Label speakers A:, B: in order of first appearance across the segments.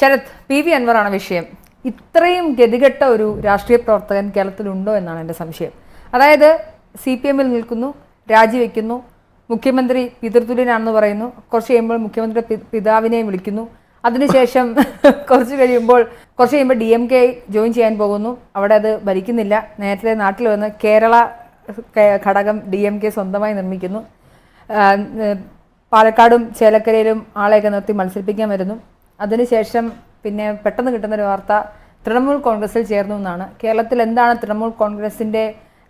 A: Sarath P V അൻവറാണ് വിഷയം. ഇത്രയും ഗതികെട്ട ഒരു രാഷ്ട്രീയ പ്രവർത്തകൻ കേരളത്തിലുണ്ടോ എന്നാണ് എന്റെ സംശയം. അതായത് സി പി എമ്മിൽ നിൽക്കുന്നു രാജിവെക്കുന്നു മുഖ്യമന്ത്രി പിതൃതുല്യനാണെന്ന് പറയുന്നു കുറച്ച് കഴിയുമ്പോൾ മുഖ്യമന്ത്രി പിതാവിനെയും പിതാവിനെ വിളിക്കുന്നു. അതിനുശേഷം കുറച്ച് കഴിയുമ്പോൾ കുറച്ച് കഴിയുമ്പോൾ ഡി എം കെ ജോയിൻ ചെയ്യാൻ പോകുന്നു. അവിടെ അത് ഭരിക്കുന്നില്ല. നേരത്തെ നാട്ടിൽ വന്ന് കേരള ഘടകം ഡി എം കെ സ്വന്തമായി നിർമ്മിക്കുന്നു. പാലക്കാടും ചേലക്കരയിലും ആളെയൊക്കെ നിർത്തി മത്സരിപ്പിക്കാൻ വരുന്നു. അതിനുശേഷം പിന്നെ പെട്ടെന്ന് കിട്ടുന്ന ഒരു വാർത്ത തൃണമൂൽ കോൺഗ്രസിൽ ചേർന്നു എന്നാണ്. കേരളത്തിൽ എന്താണ് തൃണമൂൽ കോൺഗ്രസിന്റെ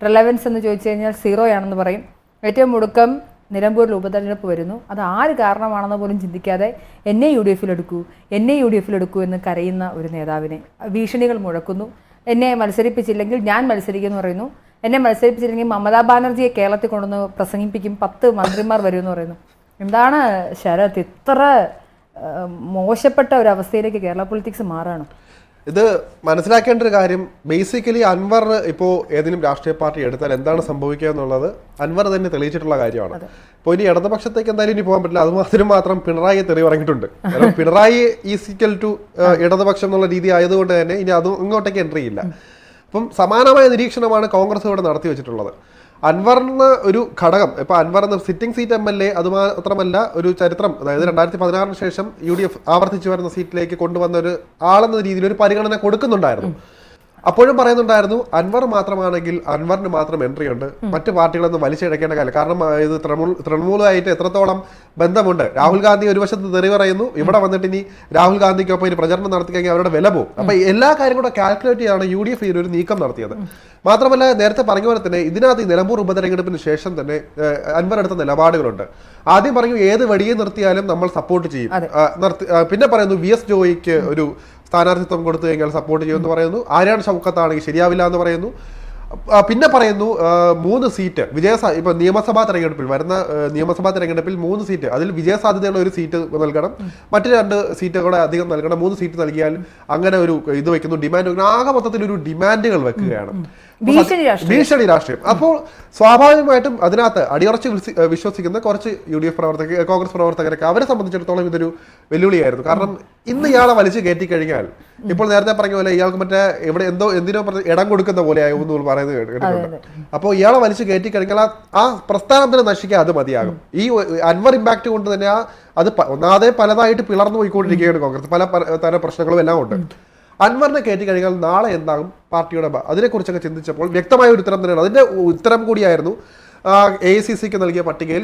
A: റിലവൻസ് എന്ന് ചോദിച്ചു കഴിഞ്ഞാൽ സീറോ ആണെന്ന് പറയും. ഏറ്റവും ഒടുക്കം നിലമ്പൂരിൽ ഉപതെരഞ്ഞെടുപ്പ് വരുന്നു. അത് ആര് കാരണമാണെന്ന് പോലും ചിന്തിക്കാതെ എന്നെ യു ഡി എഫിൽ എടുക്കൂ എന്നെ യു ഡി എഫിൽ എടുക്കൂ എന്ന് കരയുന്ന ഒരു നേതാവിനെ ഭീഷണികൾ മുഴക്കുന്നു. എന്നെ മത്സരിപ്പിച്ചില്ലെങ്കിൽ ഞാൻ മത്സരിക്കുമെന്ന് പറയുന്നു. എന്നെ മത്സരിപ്പിച്ചില്ലെങ്കിൽ മമതാ ബാനർജിയെ കേരളത്തിൽ കൊണ്ടുവന്ന് പ്രസംഗിപ്പിക്കും പത്ത് മന്ത്രിമാർ വരുമെന്ന് പറയുന്നു. എന്താണ് ശരത്? ഇത്ര മോശപ്പെട്ട ഒരു അവസ്ഥയിലേക്ക് കേരള പൊളിറ്റിക്സ് മാറാണ്
B: ഇത് മനസ്സിലാക്കേണ്ട ഒരു കാര്യം ബേസിക്കലി അൻവർ ഇപ്പോൾ ഏതെങ്കിലും രാഷ്ട്രീയ പാർട്ടി എടുത്താൽ എന്താണ് സംഭവിക്കുക എന്നുള്ളത് അൻവർ തന്നെ തെളിയിച്ചിട്ടുള്ള കാര്യമാണ്. ഇപ്പോൾ ഇനി ഇടതുപക്ഷത്തേക്ക് എന്തായാലും ഇനി പോകാൻ പറ്റില്ല. അതുമാത്രം മാത്രം പിണറായി തെറി പറഞ്ഞിട്ടുണ്ട്. പിണറായി ഈസിക്കൽ ടു ഇടതുപക്ഷം എന്നുള്ള രീതി ആയതുകൊണ്ട് തന്നെ ഇനി അതും ഇങ്ങോട്ടേക്ക് എൻട്രി ഇല്ല. അപ്പം സമാനമായ നിരീക്ഷണമാണ് കോൺഗ്രസ് ഇവിടെ നടത്തി വെച്ചിട്ടുള്ളത്. അൻവറിന് ഒരു ഘടകം. ഇപ്പൊ അൻവർ എന്ന sitting seat M L A അത് മാത്രമല്ല ഒരു ചരിത്രം. അതായത് രണ്ടായിരത്തി പതിനാറിന് ശേഷം യു ഡി എഫ് ആവർത്തിച്ചു വരുന്ന സീറ്റിലേക്ക് കൊണ്ടുവന്ന ഒരു ആളെന്ന രീതിയിൽ ഒരു പരിഗണന കൊടുക്കുന്നുണ്ടായിരുന്നു. അപ്പോഴും പറയുന്നുണ്ടായിരുന്നു അൻവർ മാത്രമാണെങ്കിൽ അൻവറിന് മാത്രം എൻട്രി ഉണ്ട്. മറ്റു പാർട്ടികളൊന്നും വലിച്ചിഴക്കേണ്ട കാര്യം കാരണം ഇത് തൃണമൂൽ തൃണമൂലമായിട്ട് എത്രത്തോളം ബന്ധമുണ്ട്. രാഹുൽ ഗാന്ധി ഒരു വശത്ത് തെറി പറയുന്നു ഇവിടെ വന്നിട്ട് ഇനി രാഹുൽ ഗാന്ധിക്കൊപ്പം ഇനി പ്രചരണം നടത്തിക്കഴിഞ്ഞാൽ അവരുടെ വില പോകും. അപ്പൊ എല്ലാ കാര്യം കൂടെ കാൽക്കുലേറ്റ് ചെയ്താണ് യു ഡി എഫ് ഒരു നീക്കം നടത്തിയത്. മാത്രമല്ല നേരത്തെ പറഞ്ഞ പോലെ തന്നെ ഇതിനകത്ത് ഈ നിലമ്പൂർ ഉപതെരഞ്ഞെടുപ്പിന് ശേഷം തന്നെ അൻവർ എടുത്ത നിലപാടുകളുണ്ട്. ആദ്യം പറഞ്ഞു ഏത് വഴിയെ നിർത്തിയാലും നമ്മൾ സപ്പോർട്ട് ചെയ്യും. നിർത്തി പിന്നെ പറയുന്നു വി എസ് ജോയിക്ക് ഒരു സ്ഥാനാർത്ഥിത്വം കൊടുത്തു കഴിഞ്ഞാൽ സപ്പോർട്ട് ചെയ്യുമെന്ന് പറയുന്നു. ആരാണ് ഷൗക്കത്താണെങ്കിൽ ശരിയാവില്ല എന്ന് പറയുന്നു. പിന്നെ പറയുന്നു മൂന്ന് സീറ്റ്. വിജയ ഇപ്പൊ നിയമസഭാ തെരഞ്ഞെടുപ്പിൽ വരുന്ന നിയമസഭാ തെരഞ്ഞെടുപ്പിൽ മൂന്ന് സീറ്റ്. അതിൽ വിജയസാധ്യതയുള്ള ഒരു സീറ്റ് നൽകണം. മറ്റു രണ്ട് സീറ്റ് കൂടെ അധികം നൽകണം. മൂന്ന് സീറ്റ് നൽകിയാൽ അങ്ങനെ ഒരു ഇത് വെക്കുന്നു ഡിമാൻഡ് ആകെ മൊത്തത്തിൽ ഒരു ഡിമാൻഡുകൾ വെക്കുകയാണ്.
A: ഭീഷണി രാഷ്ട്രീയം.
B: അപ്പോൾ സ്വാഭാവികമായിട്ടും അതിനകത്ത് അടിയുറച്ച് വിശ്വസിക്കുന്ന കുറച്ച് യു ഡി എഫ് പ്രവർത്തക കോൺഗ്രസ് പ്രവർത്തകരൊക്കെ അവരെ സംബന്ധിച്ചിടത്തോളം ഇതൊരു വെല്ലുവിളിയായിരുന്നു. കാരണം ഇന്ന് ഇയാളെ വലിച്ചു കയറ്റി കഴിഞ്ഞാൽ ഇപ്പോൾ നേരത്തെ പറഞ്ഞ പോലെ ഇയാൾക്ക് മറ്റേ ഇവിടെ എന്തോ എന്തിനോ ഇടം കൊടുക്കുന്ന പോലെ ആയോന്ന് എന്ന് പറയുന്നത് കേട്ട്- കേട്ടിട്ടുണ്ട്. അപ്പോൾ ഇയാളെ വലിച്ചു കയറ്റി കഴിഞ്ഞാൽ ആ- പ്രസ്ഥാനത്തിന് നശിക്കാൻ അത് മതിയാകും. ഈ അൻവർ ഇമ്പാക്ട് കൊണ്ട് തന്നെ ആ അത് ഒന്നാതെ പലതായിട്ട് പിളർന്നു പോയിക്കൊണ്ടിരിക്കുകയാണ് കോൺഗ്രസ്. പല തരം പ്രശ്നങ്ങളും എല്ലാം ഉണ്ട്. അൻവറിനെ കയറ്റി കഴിഞ്ഞാൽ നാളെ എന്താകും പാർട്ടിയുടെ അതിനെക്കുറിച്ചൊക്കെ ചിന്തിച്ചപ്പോൾ വ്യക്തമായ ഒരു ഉത്തരം തന്നെയാണ്. അതിന്റെ ഉത്തരം കൂടിയായിരുന്നു എ സി സിക്ക് നൽകിയ പട്ടികയിൽ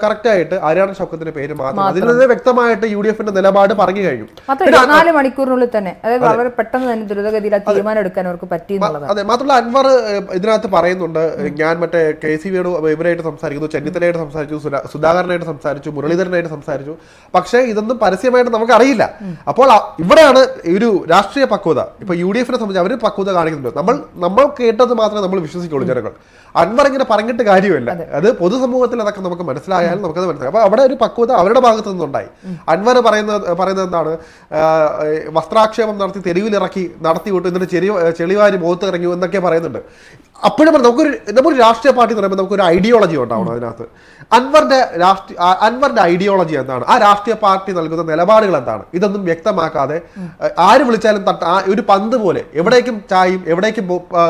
B: കറക്റ്റ് ആയിട്ട് ആര്യാണ ഷൗക്കത്തിന്റെ പേര് മാത്രം. അതിൽ നിന്ന് വ്യക്തമായിട്ട് യു ഡി എഫിന്റെ നിലപാട് പറഞ്ഞു കഴിഞ്ഞു.
A: ഇരുപത്തിനാല് മണിക്കൂറിനുള്ളിൽ തന്നെ അതായത് വളരെ പെട്ടെന്ന് തന്നെ ദ്രുതഗതിയിൽ തീരുമാനം എടുക്കാൻ അവർക്ക് പറ്റി
B: അതെ മാത്രമല്ല അൻവർ ഇതിനകത്ത് പറയുന്നുണ്ട് ഞാൻ മറ്റേ കെ സി വിയോട് ഇവരായിട്ട് സംസാരിക്കുന്നു ചെന്നിത്തലയായിട്ട് സംസാരിച്ചു സുരാ- സുധാകരനായിട്ട് സംസാരിച്ചു മുരളീധരനായിട്ട് സംസാരിച്ചു. പക്ഷേ ഇതൊന്നും പരസ്യമായിട്ട് നമുക്ക് അറിയില്ല അപ്പോൾ ഇവിടെയാണ് ഒരു രാഷ്ട്രീയ പക്വത. ഇപ്പൊ യു ഡി എഫിനെ സംബന്ധിച്ച് അവർ പക്വത കാണിക്കുന്നുണ്ട്. നമ്മൾ നമ്മൾ കേട്ടത് മാത്രമേ നമ്മൾ വിശ്വസിക്കുള്ളൂ ജനങ്ങൾ. അൻവർ ഇങ്ങനെ പറഞ്ഞിട്ട് കാര്യമില്ല. അത്. പൊതുസമൂഹത്തിൽ അതൊക്കെ നമുക്ക് മനസ്സിലായാൽ നമുക്കത് മനസ്സിലാക്കാം അപ്പൊ അവിടെ ഒരു പക്വത അവരുടെ ഭാഗത്തു നിന്നുണ്ടായി. അൻവർ പറയുന്ന പറയുന്നത് എന്താണ്? വസ്ത്രാക്ഷേപം നടത്തി തെരുവിലിറക്കി നടത്തി വിട്ടു എന്നിട്ട് ചെറിയ ചെളിവാരി മുഖത്ത് ഇറങ്ങി എന്നൊക്കെ പറയുന്നുണ്ട്. അപ്പോഴും നമുക്കൊരു നമ്മളൊരു രാഷ്ട്രീയ പാർട്ടി എന്ന് പറയുമ്പോൾ നമുക്കൊരു ഐഡിയോളജി ഉണ്ടാവണം അതിനകത്ത്. അൻവറിന്റെ രാഷ്ട്രീയ അൻവറിന്റെ ഐഡിയോളജി എന്താണ്? ആ രാഷ്ട്രീയ പാർട്ടി നൽകുന്ന നിലപാടുകൾ എന്താണ്? ഇതൊന്നും വ്യക്തമാക്കാതെ ആര് വിളിച്ചാലും തട്ട ഒരു പന്ത് പോലെ എവിടേക്കും ചായും എവിടേക്കും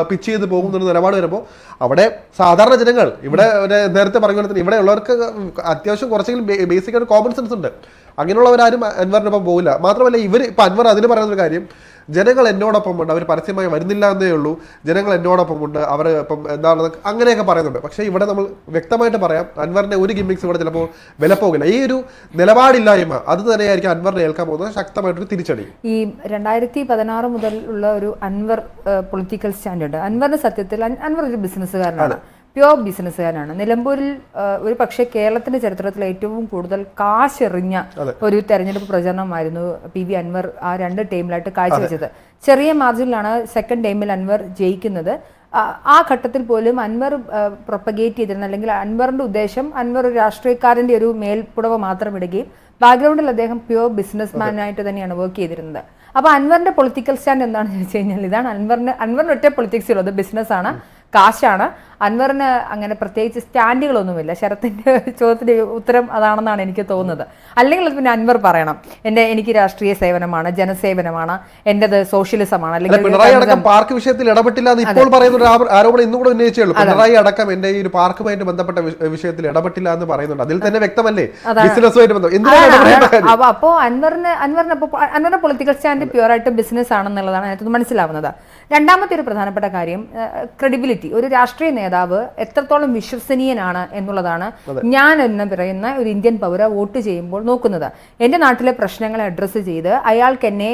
B: പിച്ച് ചെയ്ത് പോകും എന്നൊരു നിലപാട് വരുമ്പോൾ അവിടെ സാധാരണ ജനങ്ങൾ ഇവിടെ ഒരു നേരത്തെ പറഞ്ഞ പോലെ തന്നെ ഇവിടെ ഉള്ളവർക്ക് അത്യാവശ്യം കുറച്ചെങ്കിലും ബേസിക് ആയിട്ട് കോമൺ സെൻസ് ഉണ്ട്. അങ്ങനെയുള്ളവരാരും അൻവറിനൊപ്പം പോകില്ല മാത്രമല്ല ഇവർ ഇപ്പൊ അൻവർ അതിന് പറയുന്ന ഒരു കാര്യം ജനങ്ങൾ എന്നോടൊപ്പം ഉണ്ട്. അവർ പരസ്യമായി വരുന്നില്ല എന്നേ ഉള്ളൂ. ജനങ്ങൾ എന്നോടൊപ്പം ഉണ്ട്. അവർ ഇപ്പം എന്താണ് അങ്ങനെയൊക്കെ പറയുന്നുണ്ട്. പക്ഷേ ഇവിടെ നമ്മൾ വ്യക്തമായിട്ട് പറയാം അൻവറിന്റെ ഒരു ഗിമ്മിക്സ് ഇവിടെ ചിലപ്പോൾ വില പോകില്ല ഈ ഒരു നിലപാടില്ലായ്മ അത് തന്നെയായിരിക്കും അൻവറിനെ ഏൽക്കാൻ പോകുന്നത്. ശക്തമായിട്ടൊരു തിരിച്ചടി.
A: ഈ രണ്ടായിരത്തി പതിനാറ് മുതൽ ഉള്ള ഒരു അൻവർ പൊളിറ്റിക്കൽ സ്റ്റാൻഡേർഡ് അൻവറിന്റെ സത്യത്തിൽ അൻവർ ഒരു ബിസിനസ്സുകാരനാണ് പ്യോർ ബിസിനസ്സുകാരാണ് നിലമ്പൂരിൽ ഒരു പക്ഷേ കേരളത്തിന്റെ ചരിത്രത്തിൽ ഏറ്റവും കൂടുതൽ കാശെറിഞ്ഞ ഒരു തെരഞ്ഞെടുപ്പ് പ്രചരണമായിരുന്നു പി വി അൻവർ ആ രണ്ട് ടൈമിലായിട്ട് കാഴ്ചവെച്ചത്. ചെറിയ മാർജിനിലാണ് സെക്കൻഡ് ടൈമിൽ അൻവർ ജയിക്കുന്നത്. ആ- ഘട്ടത്തിൽ പോലും അൻവർ പ്രൊപ്പഗേറ്റ് ചെയ്തിരുന്ന അല്ലെങ്കിൽ അൻവറിന്റെ ഉദ്ദേശം അൻവർ ഒരു രാഷ്ട്രീയക്കാരന്റെ ഒരു മേൽപ്പുടവ മാത്രം ഇടുകയും ബാക്ക്ഗ്രൗണ്ടിൽ അദ്ദേഹം പ്യുവർ ബിസിനസ്മാൻ ആയിട്ട് തന്നെയാണ് വർക്ക് ചെയ്തിരുന്നത്. അപ്പൊ അൻവറിന്റെ പൊളിറ്റിക്കൽ സ്റ്റാൻഡ് എന്താണെന്ന് ചോദിച്ചു കഴിഞ്ഞാൽ ഇതാണ് അൻവറിന് അൻവറിന് ഒറ്റ പൊളിറ്റിക്സ് ഉള്ളത് ബിസിനസ് ആണ്. കാശാണ്. അൻവറിന് അങ്ങനെ പ്രത്യേകിച്ച് സ്റ്റാൻഡുകളൊന്നുമില്ല. ശരത്തിന്റെ ചോദ്യത്തിന്റെ ഉത്തരം അതാണെന്നാണ് എനിക്ക് തോന്നുന്നത്. അല്ലെങ്കിൽ അത് പിന്നെ അൻവർ പറയണം. എന്റെ എനിക്ക് രാഷ്ട്രീയ സേവനമാണ് ജനസേവനമാണ് എന്റെത് സോഷ്യലിസമാണ്. അല്ലെങ്കിൽ
B: പിണറായി അടക്കം പാർക്ക് വിഷയത്തിൽ ഇടപെട്ടില്ല എന്ന് ഇപ്പോൾ പറയുന്ന ഒരു ആരോപണം ഇന്നും കൂടെ പിണറായി അടക്കം എന്റെ ഈ ഒരു പാർക്കുമായിട്ട് ബന്ധപ്പെട്ട വിഷയത്തിൽ ഇടപെട്ടില്ല എന്ന് പറയുന്നുണ്ട്. അതിൽ തന്നെ വ്യക്തമല്ലേ? ബിസിനസ്സുമായിട്ട് ബന്ധം എന്തിനാണ്
A: അതാണ്,
B: ഇടപെടേണ്ട
A: അതാണ്.
B: കാര്യം?
A: അപ്പൊ അപ്പോ അൻവറിന് അൻവറിന് അപ്പൊ അൻവറിന്റെ പൊളിറ്റിക്കൽ സ്റ്റാൻഡ് പ്യുവർ ആയിട്ട് ബിസിനസ് ആണെന്നുള്ളതാണ് അതിനകത്ത് മനസ്സിലാവുന്നത്. രണ്ടാമത്തെ ഒരു പ്രധാനപ്പെട്ട കാര്യം ക്രെഡിബിലിറ്റി ഒരു രാഷ്ട്രീയ നേതാവ് എത്രത്തോളം വിശ്വസനീയനാണ് എന്നുള്ളതാണ് ഞാൻ എന്ന് പറയുന്ന ഒരു ഇന്ത്യൻ പൗര വോട്ട് ചെയ്യുമ്പോൾ നോക്കുന്നത്. എന്റെ നാട്ടിലെ പ്രശ്നങ്ങളെ അഡ്രസ്സ് ചെയ്ത് അയാൾക്ക് എന്നെ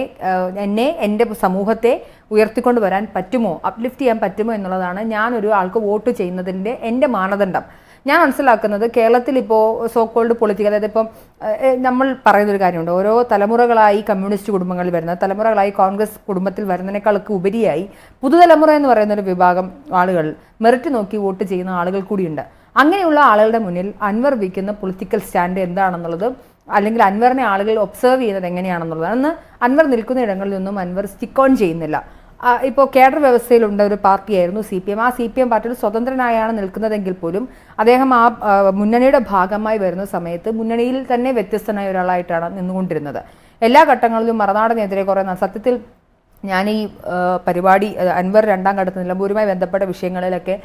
A: എന്നെ എന്റെ സമൂഹത്തെ ഉയർത്തിക്കൊണ്ടുവരാൻ പറ്റുമോ അപ്ലിഫ്റ്റ് ചെയ്യാൻ പറ്റുമോ എന്നുള്ളതാണ് ഞാൻ ഒരു ആൾക്ക് വോട്ട് ചെയ്യുന്നതിന്റെ എന്റെ മാനദണ്ഡം. ഞാൻ മനസ്സിലാക്കുന്നത് കേരളത്തിൽ ഇപ്പോൾ സോ കോൾഡ് പൊളിറ്റിക്കൽ അതായത് ഇപ്പം നമ്മൾ പറയുന്നൊരു കാര്യമുണ്ട്. ഓരോ തലമുറകളായി കമ്മ്യൂണിസ്റ്റ് കുടുംബങ്ങളിൽ വരുന്ന തലമുറകളായി കോൺഗ്രസ് കുടുംബത്തിൽ വരുന്നതിനേക്കാളൊക്കെ ഉപരിയായി പുതുതലമുറ എന്ന് പറയുന്ന ഒരു വിഭാഗം ആളുകൾ മെറിറ്റ് നോക്കി വോട്ട് ചെയ്യുന്ന ആളുകൾ കൂടിയുണ്ട്. അങ്ങനെയുള്ള ആളുകളുടെ മുന്നിൽ അൻവർ വയ്ക്കുന്ന പൊളിറ്റിക്കൽ സ്റ്റാൻഡ് എന്താണെന്നുള്ളത് അല്ലെങ്കിൽ അൻവറിനെ ആളുകൾ ഒബ്സർവ് ചെയ്യുന്നത് എങ്ങനെയാണെന്നുള്ളത് അന്ന് അൻവർ നിൽക്കുന്ന ഇടങ്ങളിൽ നിന്നും അൻവർ സ്റ്റിക്ക് ഓൺ ചെയ്യുന്നില്ല. ഇപ്പോൾ കേഡർ വ്യവസ്ഥയിലുണ്ട് ഒരു പാർട്ടിയായിരുന്നു സി പി എം. ആ സി പി എം പാർട്ടിയിൽ സ്വതന്ത്രനായാണ് നിൽക്കുന്നതെങ്കിൽ പോലും അദ്ദേഹം ആ മുന്നണിയുടെ ഭാഗമായി വരുന്ന സമയത്ത് മുന്നണിയിൽ തന്നെ വ്യത്യസ്തനായ ഒരാളായിട്ടാണ് നിന്നുകൊണ്ടിരുന്നത്. എല്ലാ ഘട്ടങ്ങളിലും മറനാടനെതിരെ കുറേ സത്യത്തിൽ ഞാൻ ഈ പരിപാടി അൻവർ രണ്ടാം ഘട്ടത്തിൽ നിലമ്പൂരുമായി ബന്ധപ്പെട്ട വിഷയങ്ങളിലൊക്കെ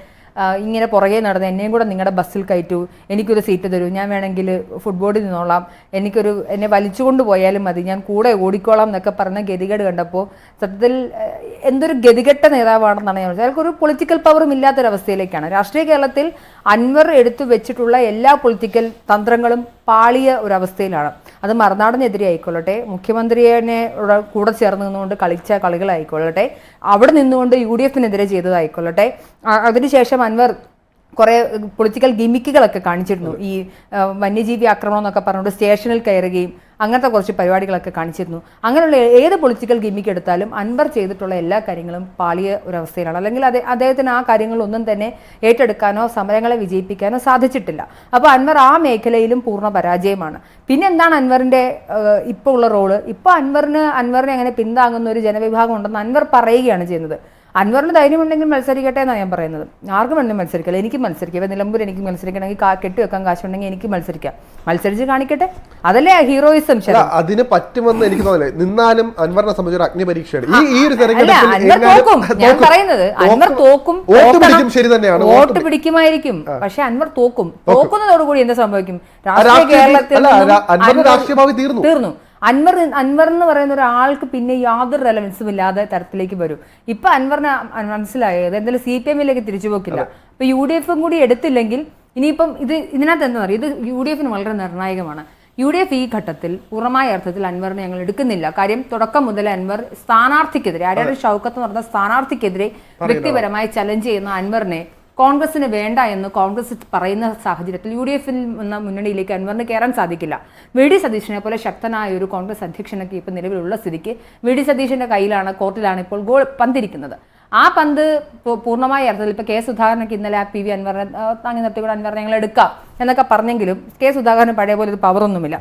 A: ഇങ്ങനെ പുറകെ നടന്ന് എന്നെയും കൂടെ നിങ്ങളുടെ ബസ്സിൽ കയറ്റൂ എനിക്കൊരു സീറ്റ് തരൂ ഞാൻ വേണമെങ്കിൽ ഫുട്ബോളിൽ നിന്നോളാം എനിക്കൊരു എന്നെ വലിച്ചുകൊണ്ട് പോയാലും മതി ഞാൻ കൂടെ ഓടിക്കോളാം എന്നൊക്കെ പറഞ്ഞ ഗതികേട് കണ്ടപ്പോൾ സത്യത്തിൽ എന്തൊരു ഗതികെട്ട നേതാവാണെന്നാണ് ഞാൻ മനസ്സിലായത് അയാൾക്കൊരു പൊളിറ്റിക്കൽ പവറും ഇല്ലാത്തൊരവസ്ഥയിലേക്കാണ്. രാഷ്ട്രീയ കേരളത്തിൽ അൻവർ എടുത്തു വെച്ചിട്ടുള്ള എല്ലാ പൊളിറ്റിക്കൽ തന്ത്രങ്ങളും പാളിയ ഒരവസ്ഥയിലാണ്. അത് മറുനാടിനെതിരെ ആയിക്കൊള്ളട്ടെ മുഖ്യമന്ത്രിയെ കൂടെ ചേർന്ന് നിന്നുകൊണ്ട് കളിച്ച കളികളായിക്കൊള്ളട്ടെ അവിടെ നിന്നുകൊണ്ട് യു ഡി എഫിനെതിരെ ചെയ്തതായിക്കൊള്ളട്ടെ അതിനുശേഷം അൻവർ കുറേ പൊളിറ്റിക്കൽ ഗിമിക്കുകളൊക്കെ കാണിച്ചിരുന്നു. ഈ വന്യജീവി ആക്രമണം എന്നൊക്കെ പറഞ്ഞുകൊണ്ട് സ്റ്റേഷനിൽ കയറുകയും അങ്ങനത്തെ കുറച്ച് പരിപാടികളൊക്കെ കാണിച്ചിരുന്നു. അങ്ങനെയുള്ള ഏത് പൊളിറ്റിക്കൽ ഗിമിക്ക് എടുത്താലും അൻവർ ചെയ്തിട്ടുള്ള എല്ലാ കാര്യങ്ങളും പാളിയ ഒരവസ്ഥയിലാണ്. അല്ലെങ്കിൽ അത് അദ്ദേഹത്തിന് ആ കാര്യങ്ങളൊന്നും തന്നെ ഏറ്റെടുക്കാനോ സമരങ്ങളെ വിജയിപ്പിക്കാനോ സാധിച്ചിട്ടില്ല. അപ്പോൾ അൻവർ ആ മേഖലയിലും പൂർണ പരാജയമാണ്. പിന്നെ എന്താണ് അൻവറിന്റെ ഇപ്പോൾ ഉള്ള റോൾ ഇപ്പോൾ അൻവറിന് അൻവറിനെ അങ്ങനെ പിന്താങ്ങുന്ന ഒരു ജനവിഭാഗം ഉണ്ടെന്ന് അൻവർ പറയുകയാണ് ചെയ്യുന്നത്. അൻവറിന് ധൈര്യമുണ്ടെങ്കിൽ മത്സരിക്കട്ടെ എന്നാണ് ഞാൻ പറയുന്നത്. ആർക്കും വേണമെങ്കിൽ മത്സരിക്കില്ല. എനിക്ക് മത്സരിക്കാം. ഇപ്പം നിലമ്പൂർ എനിക്ക് മത്സരിക്കണമെങ്കിൽ കെട്ടി വെക്കാൻ കാശുണ്ടെങ്കിൽ എനിക്ക് മത്സരിക്കാം. മത്സരിച്ച് കാണിക്കട്ടെ. അതല്ലേ ഹീറോയിസം
B: അതിന് പറ്റുമെന്ന് എനിക്ക് തോന്നില്ല. നിന്നാലും അൻവറിനെ സംബന്ധിച്ച ഒരു അഗ്നി പരീക്ഷയാണ് ഈ ഈ ഒരു.
A: ഞാൻ പറയുന്നത് അൻവർ തോക്കും
B: വോട്ട് ശരി തന്നെയാണ്.
A: വോട്ട് പിടിക്കുമായിരിക്കും. പക്ഷെ അൻവർ തോക്കും. തോക്കുന്നതോടുകൂടി എന്താ സംഭവിക്കും? രാഷ്ട്രീയ കേരളത്തിൽ
B: തീർന്നു.
A: അൻവർ അൻവർ എന്ന് പറയുന്ന ഒരാൾക്ക് പിന്നെ യാതൊരു റെലവൻസും ഇല്ലാതെ തരത്തിലേക്ക് വരും. ഇപ്പൊ അൻവറിന് മനസ്സിലായത് എന്തായാലും സി പി എമ്മിലേക്ക് തിരിച്ചു പോക്കില്ല. ഇപ്പൊ യു ഡി എഫും കൂടി എടുത്തില്ലെങ്കിൽ ഇനിയിപ്പം ഇത് ഇതിനകത്ത് എന്താ പറയുക ഇത് യു ഡി എഫിന് വളരെ നിർണായകമാണ്. യു ഡി എഫ് ഈ ഘട്ടത്തിൽ പൂർണമായ അർത്ഥത്തിൽ അൻവറിനെ ഞങ്ങൾ എടുക്കുന്നില്ല. കാര്യം തുടക്കം മുതൽ അൻവർ സ്ഥാനാർത്ഥിക്കെതിരെ ആര്യാട് ഷൗക്കത്ത് എന്ന് പറഞ്ഞ സ്ഥാനാർത്ഥിക്കെതിരെ വ്യക്തിപരമായി ചലഞ്ച് ചെയ്യുന്ന അൻവറിനെ കോൺഗ്രസിന് വേണ്ട എന്ന് കോൺഗ്രസ് പറയുന്ന സാഹചര്യത്തിൽ യു ഡി എഫിൽ എന്ന മുന്നണിയിലേക്ക് അൻവറിന് കയറാൻ സാധിക്കില്ല. വി ഡി സതീശനെ പോലെ ശക്തനായ ഒരു കോൺഗ്രസ് അധ്യക്ഷനൊക്കെ ഇപ്പോൾ നിലവിലുള്ള സ്ഥിതിക്ക് വി ഡി സതീശന്റെ കയ്യിലാണ് കോർട്ടിലാണ് ഇപ്പോൾ ഗോൾ പന്തിരിക്കുന്നത്. ആ പന്ത് പൂർണമായി അർത്ഥത്തിൽ ഇപ്പോൾ കെ സുധാകരനൊക്കെ ഇന്നലെ ആ പി വി അൻവറിനെ താങ്ങി നിർത്തിക്കൂടെ അൻവറിനെ ഞങ്ങൾ എടുക്കാം എന്നൊക്കെ പറഞ്ഞെങ്കിലും കെ സുധാകരന് പഴയ പോലെ ഒരു പവറൊന്നുമില്ല.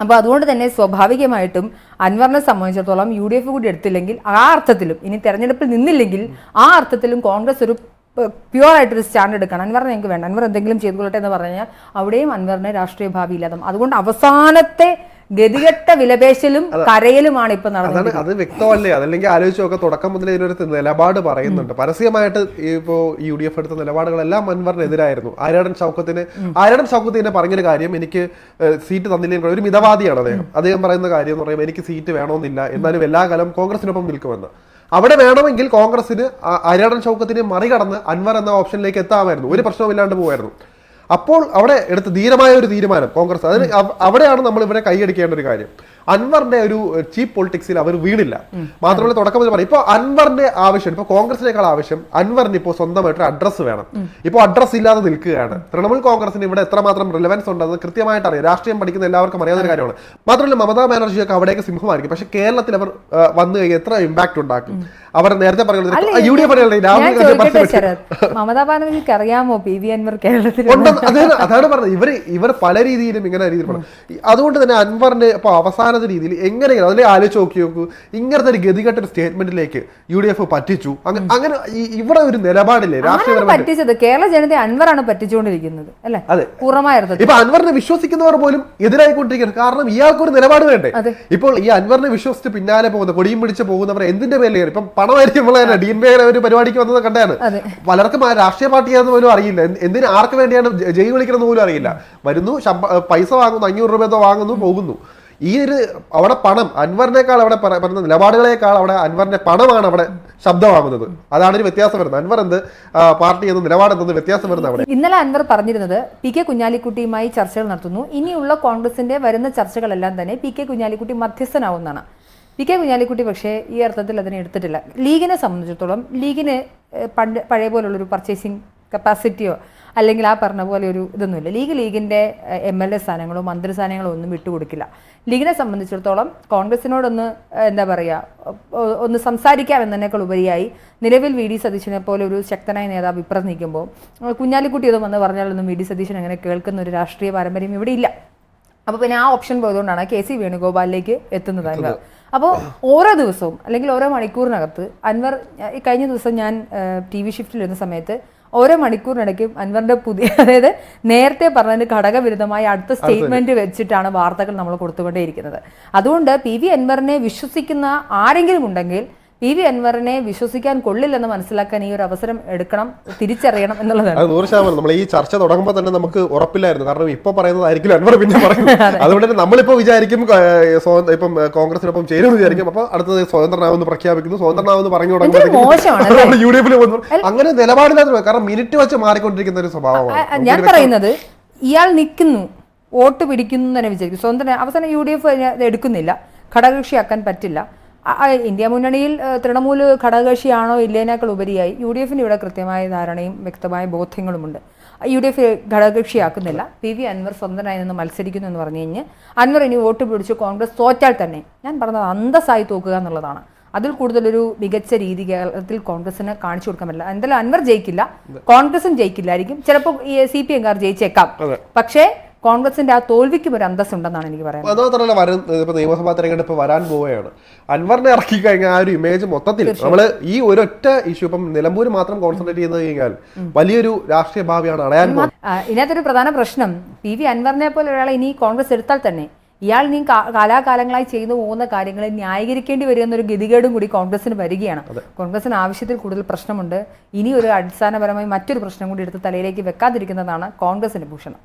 A: അപ്പോൾ അതുകൊണ്ട് തന്നെ സ്വാഭാവികമായിട്ടും അൻവറിനെ സംബന്ധിച്ചിടത്തോളം യു ഡി എഫ് കൂടി എടുത്തില്ലെങ്കിൽ ആ അർത്ഥത്തിലും ഇനി തെരഞ്ഞെടുപ്പിൽ നിന്നില്ലെങ്കിൽ ആ അർത്ഥത്തിലും കോൺഗ്രസ് ഒരു പ്യുവർ ആയിട്ടൊരു സ്റ്റാൻഡ് എടുക്കണം. അൻവറിനെ ഞങ്ങൾക്ക് വേണ്ട. അൻവർ എന്തെങ്കിലും ചെയ്തു കൊള്ളട്ടെ എന്ന് പറഞ്ഞാൽ അവിടെയും അൻവറിന് രാഷ്ട്രീയ ഭാവി ഇല്ലാതും അതുകൊണ്ട് അവസാനത്തെ ഗതികെട്ട വിലപേശലും കരയലുമാണ് ഇപ്പൊ നടന്നത്
B: അത് വ്യക്തമല്ലേ? അതല്ലെങ്കിൽ ആലോചിച്ച് നോക്കാം തുടക്കം മുതൽ ഇതിനൊരു നിലപാട് പറയുന്നുണ്ട്. പരസ്യമായിട്ട് ഇപ്പോ യു ഡി എഫ് എടുത്ത നിലപാടുകളെല്ലാം അൻവറിനെതിരായിരുന്നു ആര്യാടൻ ഷൗക്കത്തിന് ആര്യാടൻ ഷൗക്കത്ത് തന്നെ പറഞ്ഞൊരു കാര്യം എനിക്ക് സീറ്റ് തന്നില്ലെങ്കിൽ ഒരു മിതവാദിയാണ് അദ്ദേഹം. അദ്ദേഹം പറയുന്ന കാര്യം എന്ന് പറയുമ്പോൾ എനിക്ക് സീറ്റ് വേണമെന്നില്ല. എന്നാലും എല്ലാ കാലം കോൺഗ്രസിനൊപ്പം നിൽക്കുമെന്ന്. അവിടെ വേണമെങ്കിൽ കോൺഗ്രസിന് ആ- ചൗക്കത്തിനെ മറികടന്ന് അൻവർ എന്ന ഓപ്ഷനിലേക്ക് എത്താമായിരുന്നു. ഒരു പ്രശ്നമില്ലാണ്ട് പോകുമായിരുന്നു അപ്പോൾ അവിടെ എടുത്ത ധീരമായ ഒരു തീരുമാനം കോൺഗ്രസ്. അതിന് അവിടെയാണ് നമ്മൾ ഇവരെ കൈയടിക്കേണ്ട ഒരു കാര്യം. അൻവറിന്റെ ഒരു ചീപ്പ് പൊളിറ്റിക്സിൽ അവർ വീണില്ല. മാത്രമല്ല തുടക്കം മുതൽ പറയും ഇപ്പൊ അൻവറിന്റെ ആവശ്യം ഇപ്പൊ കോൺഗ്രസിനേക്കാൾ ആവശ്യം അൻവറിന് ഇപ്പോൾ സ്വന്തമായിട്ട് അഡ്രസ് വേണം. ഇപ്പോൾ അഡ്രസ് ഇല്ലാതെ നിൽക്കുകയാണ്. തൃണമൂൽ കോൺഗ്രസിന് ഇവിടെ എത്രമാത്രം റിലവൻസ് ഉണ്ടെന്ന് കൃത്യമായിട്ട് അറിയാം. രാഷ്ട്രീയം പഠിക്കുന്ന എല്ലാവർക്കും അറിയാവുന്ന ഒരു കാര്യമാണ്. മാത്രമല്ല മമതാ ബാനർജിയൊക്കെ അവിടേക്ക് സിംഹമായിരിക്കും. പക്ഷെ കേരളത്തിൽ അവർ വന്നു കഴിഞ്ഞാൽ എത്ര ഇമ്പാക്ട് ഉണ്ടാക്കും? അവർ നേരത്തെ പറയുന്നത് യു ഡി എഫ്
A: മമതാ ബാനർജിക്ക് അറിയാമോ പി വി അൻവർ കേരളത്തിൽ?
B: അതാണ് പറഞ്ഞത്. ഇവർ ഇവർ പല രീതിയിലും ഇങ്ങനെ രീതിയിൽ അതുകൊണ്ട് തന്നെ അൻവറിന്റെ ഇപ്പൊ അവസാന കാണാത്ത രീതിയിൽ എങ്ങനെയാണ് അതിലെ ആലോചിച്ച് നോക്കി നോക്കൂ. ഇങ്ങനത്തെ ഒരു ഗതികെട്ട ഒരു സ്റ്റേറ്റ്മെന്റിലേക്ക് യു ഡി എഫ് പറ്റിച്ചു അങ്ങനെ ഇവിടെ ഒരു നിലപാടില്ലേ? രാഷ്ട്രീയത്
A: പറ്റിച്ചത്. കേരള ജനത അൻവറാണ് പറ്റിച്ചുകൊണ്ടിരിക്കുന്നത് അല്ലേ?
B: അതെ. ഇപ്പൊ അൻവറിനെ വിശ്വസിക്കുന്നവർ പോലും എതിരായിക്കൊണ്ടിരിക്കുന്നത് കാരണം ഇയാൾക്കൊരു നിലപാട് വേണ്ടേ. ഇപ്പോൾ ഈ അൻവറിനെ വിശ്വസിച്ച് പിന്നാലെ പോകുന്ന കൊടിയും പിടിച്ച് പോകുന്നവർ എന്തിന്റെ പേരിൽ ഇപ്പം പണമായിരിക്കും നമ്മളെ ഡി എൻ ബി ഒരു പരിപാടിക്ക് വന്നത് കണ്ടാണ് പലർക്കും ആ രാഷ്ട്രീയ പാർട്ടിയാണെന്ന് പോലും അറിയില്ല. എന്ത്- എന്തിന് ആർക്ക് വേണ്ടിയാണ് ജയ് വിളിക്കണമെന്ന് പോലും അറിയില്ല. വരുന്നു പൈസ വാങ്ങുന്നു അഞ്ഞൂറ് രൂപ വാങ്ങുന്നു പോകുന്നു. ഈ ഒരു അവിടെ പണം അൻവറിനേക്കാൾ അവിടെ പറ- പറയുന്ന നിലപാടുകളേക്കാൾ അവിടെ അൻവറിന്റെ പണമാണ് അവിടെ ശബ്ദമാകുന്നത്. അതാണ് ഒരു വ്യത്യാസം വരുന്നത്. അൻവർ എന്ത് പാർട്ടി എന്ന് നിലപാട് എന്തെന്ന് വ്യത്യാസം വരുന്നത് അവിടെ.
A: ഇന്നലെ അൻവർ പറഞ്ഞിരുന്നത് പി കെ കുഞ്ഞാലിക്കുട്ടിയുമായി ചർച്ചകൾ നടത്തുന്നു. ഇനിയുള്ള കോൺഗ്രസിന്റെ വരുന്ന ചർച്ചകളെല്ലാം തന്നെ പി കെ കുഞ്ഞാലിക്കുട്ടി മധ്യസ്ഥനാവുന്നതാണ്. പി കെ കുഞ്ഞാലിക്കുട്ടി പക്ഷേ ഈ അർത്ഥത്തിൽ അതിനെ എടുത്തിട്ടില്ല. ലീഗിനെ സംബന്ധിച്ചിടത്തോളം ലീഗിന് പണ്ട് പഴയ പോലുള്ളൊരു പർച്ചേസിങ് കപ്പാസിറ്റിയോ അല്ലെങ്കിൽ ആ പറഞ്ഞ പോലെ ഒരു ഇതൊന്നുമില്ല. ലീഗ് ലീഗിന്റെ എം എൽ എ സ്ഥാനങ്ങളോ മന്ത്രി സ്ഥാനങ്ങളോ ഒന്നും വിട്ടുകൊടുക്കില്ല. ലീഗിനെ സംബന്ധിച്ചിടത്തോളം കോൺഗ്രസിനോടൊന്ന് എന്താ പറയുക ഒന്ന് സംസാരിക്കാം എന്നതിനേക്കാൾ ഉപരിയായി നിലവിൽ വി ഡി സതീശനെ പോലെ ഒരു ശക്തനായ നേതാവ് ഇപ്പുറത്ത് നിൽക്കുമ്പോൾ കുഞ്ഞാലിക്കുട്ടി ഇത് വന്ന് പറഞ്ഞാലൊന്നും വി ഡി സതീശൻ അങ്ങനെ കേൾക്കുന്ന ഒരു രാഷ്ട്രീയ പാരമ്പര്യം ഇവിടെ ഇല്ല. അപ്പോൾ പിന്നെ ആ ഓപ്ഷൻ പോയതുകൊണ്ടാണ് കെ സി വേണുഗോപാലിലേക്ക് എത്തുന്നത്. അൻവർ അപ്പോൾ ഓരോ ദിവസവും അല്ലെങ്കിൽ ഓരോ മണിക്കൂറിനകത്ത് അൻവർ ഈ കഴിഞ്ഞ ദിവസം ഞാൻ ടി വി ഷിഫ്റ്റിൽ ഇരുന്ന സമയത്ത് ഓരോ മണിക്കൂറിനിടയ്ക്ക് അൻവറിന്റെ പുതിയ അതായത് നേരത്തെ പറഞ്ഞതിന് ഘടകവിരുദ്ധമായ അടുത്ത സ്റ്റേറ്റ്മെന്റ് വെച്ചിട്ടാണ് വാർത്തകൾ നമ്മൾ കൊടുത്തുകൊണ്ടേയിരിക്കുന്നത്. അതുകൊണ്ട് പി വി അൻവറിനെ വിശ്വസിക്കുന്ന ആരെങ്കിലും ഉണ്ടെങ്കിൽ പി വി അൻവറിനെ വിശ്വസിക്കാൻ കൊള്ളില്ലെന്ന് മനസ്സിലാക്കാൻ ഈ ഒരു അവസരം എടുക്കണം തിരിച്ചറിയണം എന്നുള്ളതാണ്.
B: നൂറ് ശതമാനം. നമ്മൾ ഈ ചർച്ച തുടങ്ങുമ്പോൾ തന്നെ നമുക്ക് ഉറപ്പില്ലായിരുന്നു. കാരണം ഇപ്പൊ പറയുന്നതായിരിക്കും അൻവർ പിന്നെ പറയുന്നത്. അതുകൊണ്ട് തന്നെ നമ്മളിപ്പോ വിചാരിക്കും സ്വതന്ത്ര- ഇപ്പം കോൺഗ്രസിനൊപ്പം ചേരുമെന്ന് വിചാരിക്കും. അപ്പൊ അടുത്തത് സ്വതന്ത്രനാവെന്ന് പ്രഖ്യാപിക്കുന്നു. സ്വതന്ത്രനാവെന്ന് പറഞ്ഞു? നമ്മൾ യു ഡി എഫിൽ അങ്ങനെ നിലപാടില്ലാത്ത കാരണം മിനിറ്റ് വെച്ച് മാറിക്കൊണ്ടിരിക്കുന്ന ഒരു സ്വഭാവമാണ്.
A: ഞാൻ പറയുന്നത് ഇയാൾ നിൽക്കുന്നു വോട്ട് പിടിക്കുന്നു തന്നെ വിചാരിക്കും. സ്വന്തം അവസാനം യു ഡി എഫ് എടുക്കുന്നില്ല. ഘടകകക്ഷിയാക്കാൻ പറ്റില്ല. ഇന്ത്യ മുന്നണിയിൽ തൃണമൂൽ ഘടകകക്ഷിയാണോ ഇല്ലേനേക്കാൾ ഉപരിയായി യു ഡി എഫിന് ഇവിടെ കൃത്യമായ ധാരണയും വ്യക്തമായ ബോധ്യങ്ങളുമുണ്ട്. യു ഡി എഫ് ഘടകകക്ഷിയാക്കുന്നില്ല. പി. വി. അൻവർ സ്വന്തനായി നിന്ന് മത്സരിക്കുന്നു എന്ന് പറഞ്ഞു കഴിഞ്ഞ് അൻവർ ഇനി വോട്ട് പിടിച്ച് കോൺഗ്രസ് തോറ്റാൽ തന്നെ ഞാൻ പറഞ്ഞത് അന്തസ്സായി തോക്കുക എന്നുള്ളതാണ്. അതിൽ കൂടുതലൊരു മികച്ച രീതി കേരളത്തിൽ കോൺഗ്രസിന് കാണിച്ചു കൊടുക്കാൻ പറ്റില്ല. എന്തായാലും അൻവർ ജയിക്കില്ല. കോൺഗ്രസും ജയിക്കില്ലായിരിക്കും. ചിലപ്പോൾ ഈ സി പി എംകാർ ജയിച്ചേക്കാം. പക്ഷേ കോൺഗ്രസിന്റെ ആ തോൽവിക്കും ഒരു അന്തസ്സുണ്ടെന്നാണ് എനിക്ക് പറയുന്നത്
B: അത് മാത്രമല്ല വരും ഇപ്പൊ നിയമസഭാ തെരഞ്ഞെടുപ്പ് വരാൻ പോവുകയാണ്. അൻവറിനെ ഇറക്കി കഴിഞ്ഞാൽ ആ ഒരു ഇമേജ് മൊത്തത്തിൽ നമ്മൾ ഈ ഒരൊറ്റ ഇഷ്യൂ ഇപ്പം നിലമ്പൂർ മാത്രം കോൺസെൻട്രേറ്റ് ചെയ്ത് കഴിഞ്ഞാൽ വലിയൊരു രാഷ്ട്രീയ ഭാവിയാണ് അടയാൻ
A: ഇതിനകത്തൊരു പ്രധാന പ്രശ്നം പി വി അൻവറിനെ പോലെ ഒരാളെ ഇനി കോൺഗ്രസ് എടുത്താൽ തന്നെ ഇയാൾ കാ- കാലാകാലങ്ങളായി ചെയ്തു പോകുന്ന കാര്യങ്ങൾ ന്യായീകരിക്കേണ്ടി വരുന്ന ഒരു ഗതികേടും കൂടി കോൺഗ്രസിന് വരികയാണ്. കോൺഗ്രസിന് ആവശ്യത്തിൽ കൂടുതൽ പ്രശ്നമുണ്ട്. ഇനി ഒരു അടിസ്ഥാനപരമായി മറ്റൊരു പ്രശ്നം കൂടി എടുത്ത് തലയിലേക്ക് വെക്കാതിരിക്കുന്നതാണ് കോൺഗ്രസിന്റെ ഭൂഷണം.